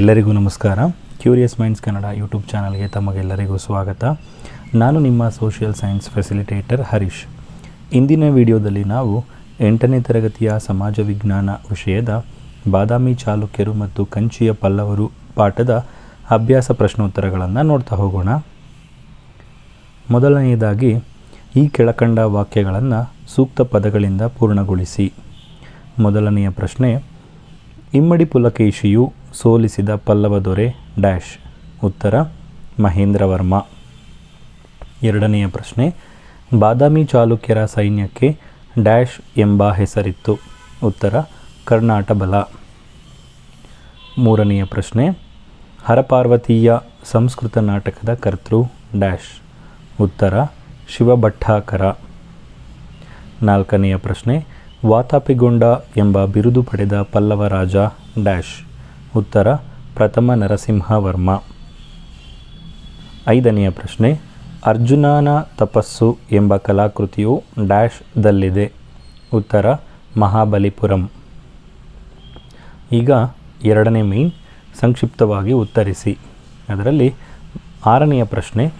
ಎಲ್ಲರಿಗೂ ನಮಸ್ಕಾರ. Curious minds Kannada YouTube ಚಾನಲ್ಗೆ ತಮಗೆಲ್ಲರಿಗೂ ಸ್ವಾಗತ. ನಾನು ನಿಮ್ಮ ಸೋಷಿಯಲ್ ಸೈನ್ಸ್ ಫೆಸಿಲಿಟೇಟರ್ ಹರೀಶ್. ಇಂದಿನ ವಿಡಿಯೋದಲ್ಲಿ ನಾವು ಎಂಟನೇ ತರಗತಿಯ ಸಮಾಜ ವಿಜ್ಞಾನ ವಿಷಯದ ಬಾದಾಮಿ ಚಾಲುಕ್ಯರು ಮತ್ತು ಕಂಚಿಯ ಪಲ್ಲವರು ಪಾಠದ ಅಭ್ಯಾಸ ಪ್ರಶ್ನೋತ್ತರಗಳನ್ನು ನೋಡ್ತಾ ಹೋಗೋಣ. ಮೊದಲನೆಯದಾಗಿ ಈ ಕೆಳಕಂಡ ವಾಕ್ಯಗಳನ್ನು ಸೂಕ್ತ ಪದಗಳಿಂದ ಪೂರ್ಣಗೊಳಿಸಿ. ಮೊದಲನೆಯ ಪ್ರಶ್ನೆ, ಇಮ್ಮಡಿ ಪುಲಕೇಶಿಯು ಸೋಲಿಸಿದ ಪಲ್ಲವ ದೊರೆ ಡ್ಯಾಶ್. ಉತ್ತರ, ಮಹೇಂದ್ರ ವರ್ಮ. ಎರಡನೆಯ ಪ್ರಶ್ನೆ, ಬಾದಾಮಿ ಚಾಲುಕ್ಯರ ಸೈನ್ಯಕ್ಕೆ ಡ್ಯಾಶ್ ಎಂಬ ಹೆಸರಿತ್ತು. ಉತ್ತರ ಕರ್ನಾಟ ಬಲ. ಮೂರನೆಯ ಪ್ರಶ್ನೆ, ಹರಪಾರ್ವತೀಯ ಸಂಸ್ಕೃತ ನಾಟಕದ ಕರ್ತೃ ಡ್ಯಾಶ್. ಉತ್ತರ, ಶಿವಭಟ್ಟಾಕರ. ನಾಲ್ಕನೆಯ ಪ್ರಶ್ನೆ, ವಾತಾಪಿಗೊಂಡ ಎಂಬ ಬಿರುದು ಪಡೆದ ಪಲ್ಲವ ರಾಜ ಡ್ಯಾಶ್. ಉತ್ತರ, ಪ್ರಥಮ ನರಸಿಂಹವರ್ಮ. ಐದನೆಯ ಪ್ರಶ್ನೆ, ಅರ್ಜುನನ ತಪಸ್ಸು ಎಂಬ ಕಲಾಕೃತಿಯು ಡ್ಯಾಶ್ ದಲ್ಲಿದೆ. ಉತ್ತರ, ಮಹಾಬಲಿಪುರಂ. ಈಗ ಎರಡನೇ ಮೀನ್ ಸಂಕ್ಷಿಪ್ತವಾಗಿ ಉತ್ತರಿಸಿ. ಅದರಲ್ಲಿ ಆರನೆಯ ಪ್ರಶ್ನೆ,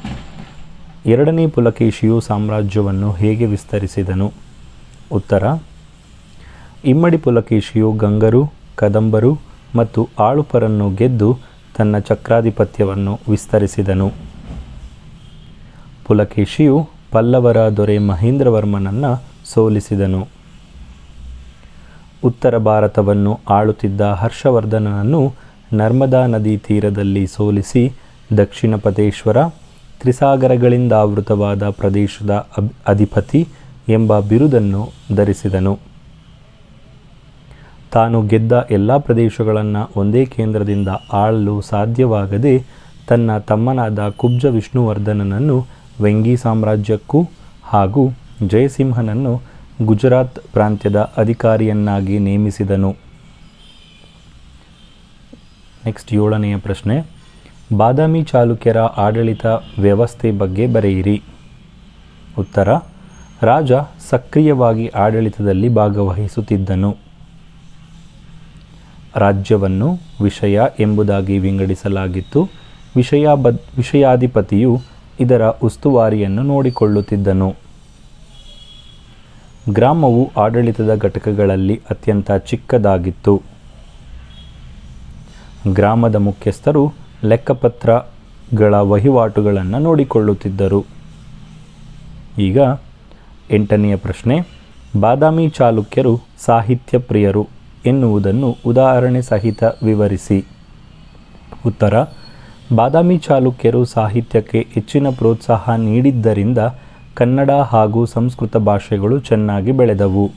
ಎರಡನೇ ಪುಲಕೇಶಿಯು ಸಾಮ್ರಾಜ್ಯವನ್ನು ಹೇಗೆ ವಿಸ್ತರಿಸಿದನು? ಉತ್ತರ, ಇಮ್ಮಡಿ ಪುಲಕೇಶಿಯು ಗಂಗರು, ಕದಂಬರು ಮತ್ತು ಆಳುಪರನ್ನು ಗೆದ್ದು ತನ್ನ ಚಕ್ರಾಧಿಪತ್ಯವನ್ನು ವಿಸ್ತರಿಸಿದನು. ಪುಲಕೇಶಿಯು ಪಲ್ಲವರ ದೊರೆ ಮಹೇಂದ್ರವರ್ಮನನ್ನು ಸೋಲಿಸಿದನು. ಉತ್ತರ ಭಾರತವನ್ನು ಆಳುತ್ತಿದ್ದ ಹರ್ಷವರ್ಧನನನ್ನು ನರ್ಮದಾ ನದಿ ತೀರದಲ್ಲಿ ಸೋಲಿಸಿ ದಕ್ಷಿಣ ಪದೇಶ್ವರ ತ್ರಿಸಾಗರಗಳಿಂದಾವೃತವಾದ ಪ್ರದೇಶದ ಅಧಿಪತಿ ಎಂಬ ಬಿರುದನ್ನು ಧರಿಸಿದನು. ತಾನು ಗೆದ್ದ ಎಲ್ಲ ಪ್ರದೇಶಗಳನ್ನು ಒಂದೇ ಕೇಂದ್ರದಿಂದ ಆಳಲು ಸಾಧ್ಯವಾಗದೆ ತನ್ನ ತಮ್ಮನಾದ ಕುಬ್ಜ ವಿಷ್ಣುವರ್ಧನನನ್ನು ವೆಂಗಿ ಸಾಮ್ರಾಜ್ಯಕ್ಕೂ ಹಾಗೂ ಜಯಸಿಂಹನನ್ನು ಗುಜರಾತ್ ಪ್ರಾಂತ್ಯದ ಅಧಿಕಾರಿಯನ್ನಾಗಿ ನೇಮಿಸಿದನು. ನೆಕ್ಸ್ಟ್ ಏಳನೆಯ ಪ್ರಶ್ನೆ. ಬಾದಾಮಿ ಚಾಲುಕ್ಯರ ಆಡಳಿತ ವ್ಯವಸ್ಥೆ ಬಗ್ಗೆ ಬರೆಯಿರಿ. ಉತ್ತರ. ರಾಜ ಸಕ್ರಿಯವಾಗಿ ಆಡಳಿತದಲ್ಲಿ ಭಾಗವಹಿಸುತ್ತಿದ್ದನು. ರಾಜ್ಯವನ್ನು ವಿಷಯ ಎಂಬುದಾಗಿ ವಿಂಗಡಿಸಲಾಗಿತ್ತು. ವಿಷಯ ಬದ್, ವಿಷಯಾಧಿಪತಿಯು ಇದರ ಉಸ್ತುವಾರಿಯನ್ನು ನೋಡಿಕೊಳ್ಳುತ್ತಿದ್ದನು. ಗ್ರಾಮವು ಆಡಳಿತದ ಘಟಕಗಳಲ್ಲಿ ಅತ್ಯಂತ ಚಿಕ್ಕದಾಗಿತ್ತು. ಗ್ರಾಮದ ಮುಖ್ಯಸ್ಥರು ಲೆಕ್ಕಪತ್ರಗಳ ವಹಿವಾಟುಗಳನ್ನು ನೋಡಿಕೊಳ್ಳುತ್ತಿದ್ದರು. ಈಗ ಎಂಟನೆಯ ಪ್ರಶ್ನೆ, ಬಾದಾಮಿ ಚಾಲುಕ್ಯರು ಸಾಹಿತ್ಯ ಪ್ರಿಯರು. ಎನ್ನುವುದನ್ನು ಉದಾಹರಣೆ ಸಹಿತ ವಿವರಿಸಿ. ಉತ್ತರ, ಬಾದಾಮಿ ಚಾಲುಕ್ಯರು ಸಾಹಿತ್ಯಕ್ಕೆ ಹೆಚ್ಚಿನ ಪ್ರೋತ್ಸಾಹ ನೀಡಿದ್ದರಿಂದ ಕನ್ನಡ ಹಾಗೂ ಸಂಸ್ಕೃತ ಭಾಷೆಗಳು ಚೆನ್ನಾಗಿ ಬೆಳೆದವು.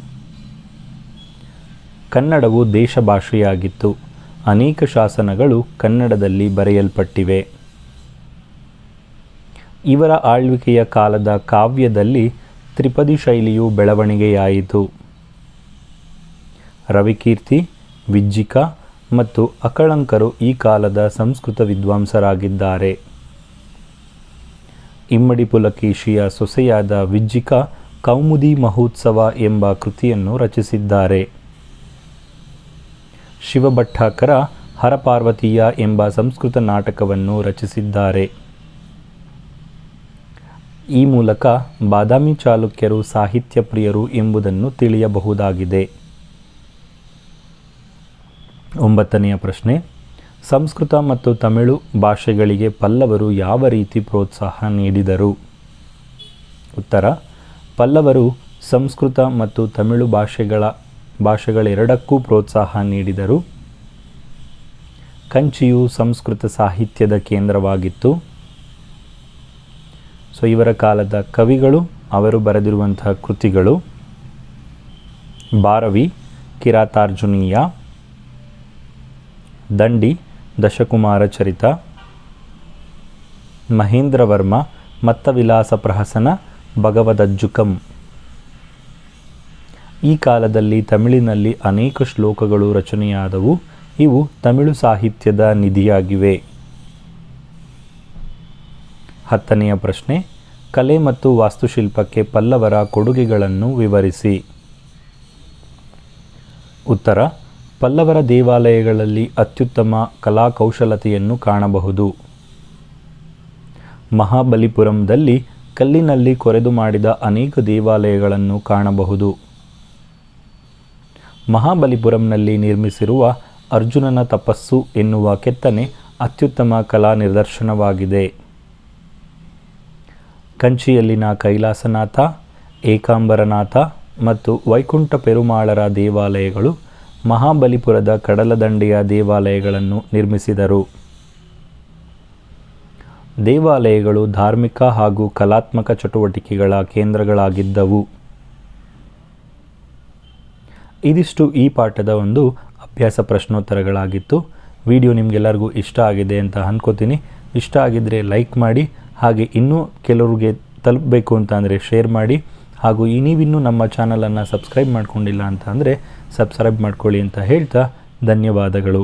ಕನ್ನಡವು ದೇಶ ಭಾಷೆಯಾಗಿತ್ತು ಅನೇಕ ಶಾಸನಗಳು ಕನ್ನಡದಲ್ಲಿ ಬರೆಯಲ್ಪಟ್ಟಿವೆ. ಇವರ ಆಳ್ವಿಕೆಯ ಕಾಲದ ಕಾವ್ಯದಲ್ಲಿ ತ್ರಿಪದಿ ಶೈಲಿಯು ಬೆಳವಣಿಗೆಯಾಯಿತು. ರವಿಕೀರ್ತಿ, ವಿಜ್ಜಿಕ ಮತ್ತು ಅಕಳಂಕರು ಈ ಕಾಲದ ಸಂಸ್ಕೃತ ವಿದ್ವಾಂಸರಾಗಿದ್ದಾರೆ. ಇಮ್ಮಡಿ ಪುಲಕೇಶಿಯ ಸೊಸೆಯಾದ ವಿಜ್ಜಿಕ ಕೌಮುದಿ ಮಹೋತ್ಸವ ಎಂಬ ಕೃತಿಯನ್ನು ರಚಿಸಿದ್ದಾರೆ. ಶಿವಭಟ್ಟಾಕರ ಹರಪಾರ್ವತೀಯ ಎಂಬ ಸಂಸ್ಕೃತ ನಾಟಕವನ್ನು ರಚಿಸಿದ್ದಾರೆ. ಈ ಮೂಲಕ ಬಾದಾಮಿ ಚಾಲುಕ್ಯರು ಸಾಹಿತ್ಯ ಪ್ರಿಯರು ಎಂಬುದನ್ನು ತಿಳಿಯಬಹುದಾಗಿದೆ. ಒಂಬತ್ತನೆಯ ಪ್ರಶ್ನೆ. ಸಂಸ್ಕೃತ ಮತ್ತು ತಮಿಳು ಭಾಷೆಗಳಿಗೆ ಪಲ್ಲವರು ಯಾವ ರೀತಿ ಪ್ರೋತ್ಸಾಹ ನೀಡಿದರು? ಉತ್ತರ. ಪಲ್ಲವರು ಸಂಸ್ಕೃತ ಮತ್ತು ತಮಿಳು ಭಾಷೆಗಳ, ಭಾಷೆಗಳೆರಡಕ್ಕೂ ಪ್ರೋತ್ಸಾಹ ನೀಡಿದರು. ಕಂಚಿಯು ಸಂಸ್ಕೃತ ಸಾಹಿತ್ಯದ ಕೇಂದ್ರವಾಗಿತ್ತು. ಸೊ, ಇವರ ಕಾಲದ ಕವಿಗಳು, ಅವರು ಬರೆದಿರುವಂತಹ ಕೃತಿಗಳು. ಭಾರವಿ, ಕಿರಾತಾರ್ಜುನೀಯ ದಂಡಿ, ದಶಕುಮಾರ ಚರಿತ ಮಹೇಂದ್ರವರ್ಮ ಮತ್ತವಿಲಾಸ ಪ್ರಹಸನ, ಭಗವದಜ್ಜುಕಂ. ಈ ಕಾಲದಲ್ಲಿ ತಮಿಳಿನಲ್ಲಿ ಅನೇಕ ಶ್ಲೋಕಗಳು ರಚನೆಯಾದವು. ಇವು ತಮಿಳು ಸಾಹಿತ್ಯದ ನಿಧಿಯಾಗಿವೆ. ಹತ್ತನೆಯ ಪ್ರಶ್ನೆ, ಕಲೆ ಮತ್ತು ವಾಸ್ತುಶಿಲ್ಪಕ್ಕೆ ಪಲ್ಲವರ ಕೊಡುಗೆಗಳನ್ನು ವಿವರಿಸಿ. ಉತ್ತರ ಪಲ್ಲವರ ದೇವಾಲಯಗಳಲ್ಲಿ ಅತ್ಯುತ್ತಮ ಕಲಾಕೌಶಲತೆಯನ್ನು ಕಾಣಬಹುದು. ಮಹಾಬಲಿಪುರಂದಲ್ಲಿ ಕಲ್ಲಿನಲ್ಲಿ ಕೊರೆದು ಮಾಡಿದ ಅನೇಕ ದೇವಾಲಯಗಳನ್ನು ಕಾಣಬಹುದು. ಮಹಾಬಲಿಪುರಂನಲ್ಲಿ ನಿರ್ಮಿಸಿರುವ ಅರ್ಜುನನ ತಪಸ್ಸು ಎನ್ನುವ ಕೆತ್ತನೆ ಅತ್ಯುತ್ತಮ ಕಲಾ ನಿದರ್ಶನವಾಗಿದೆ. ಕಂಚಿಯಲ್ಲಿನ ಕೈಲಾಸನಾಥ, ಏಕಾಂಬರನಾಥ ಮತ್ತು ವೈಕುಂಠ ಪೆರುಮಾಳರ ದೇವಾಲಯಗಳು ಮಹಾಬಲಿಪುರದ ಕಡಲದಂಡೆಯ ದೇವಾಲಯಗಳನ್ನು ನಿರ್ಮಿಸಿದರು. ದೇವಾಲಯಗಳು ಧಾರ್ಮಿಕ ಹಾಗೂ ಕಲಾತ್ಮಕ ಚಟುವಟಿಕೆಗಳ ಕೇಂದ್ರಗಳಾಗಿದ್ದವು. ಇದಿಷ್ಟು ಈ ಪಾಠದ ಒಂದು ಅಭ್ಯಾಸ ಪ್ರಶ್ನೋತ್ತರಗಳಾಗಿತ್ತು. ವಿಡಿಯೋ ನಿಮಗೆಲ್ಲರಿಗೂ ಇಷ್ಟ ಆಗಿದೆ ಅಂತ ಅಂದ್ಕೋತೀನಿ ಇಷ್ಟ ಆಗಿದ್ದರೆ ಲೈಕ್ ಮಾಡಿ, ಹಾಗೆ ಇನ್ನೂ ಕೆಲವ್ರಿಗೆ ತಲುಪಬೇಕು ಅಂತ ಶೇರ್ ಮಾಡಿ. ಹಾಗೂ ಈ ನೀವಿನ್ನೂ ನಮ್ಮ ಚಾನಲನ್ನು ಸಬ್ಸ್ಕ್ರೈಬ್ ಮಾಡ್ಕೊಂಡಿಲ್ಲ ಅಂತ ಅಂದರೆ ಸಬ್ಸ್ಕ್ರೈಬ್ ಮಾಡ್ಕೊಳ್ಳಿ ಅಂತ ಹೇಳ್ತಾ ಧನ್ಯವಾದಗಳು.